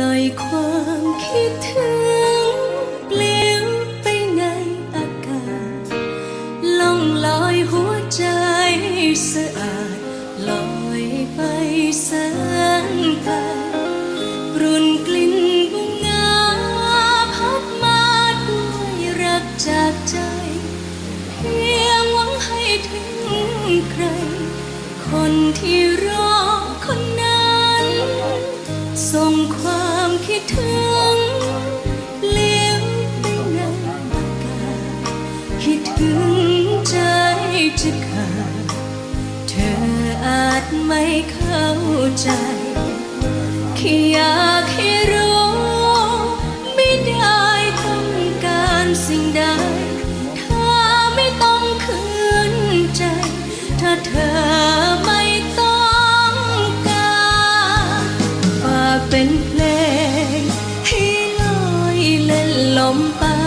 ลอยความคิดถึงปลิวไปในอากาศล่องลอยหัวใจสะอาดลอยไปแสนไกลปรุนกลิ่นบุงงาพัดมาด้วยรักจากใจ เพียงหวังให้ถึงใคร คนที่รอคนนั้น ส่งความคิดถึงเลี้ยวไปในอากาศคิดถึงใจจะขาดเธออาจไม่เข้าใจแค่อยากให้รู้ ไม่ได้ต้องการสิ่งใด เป็นเพลง ที่ลอยเล่นลมไป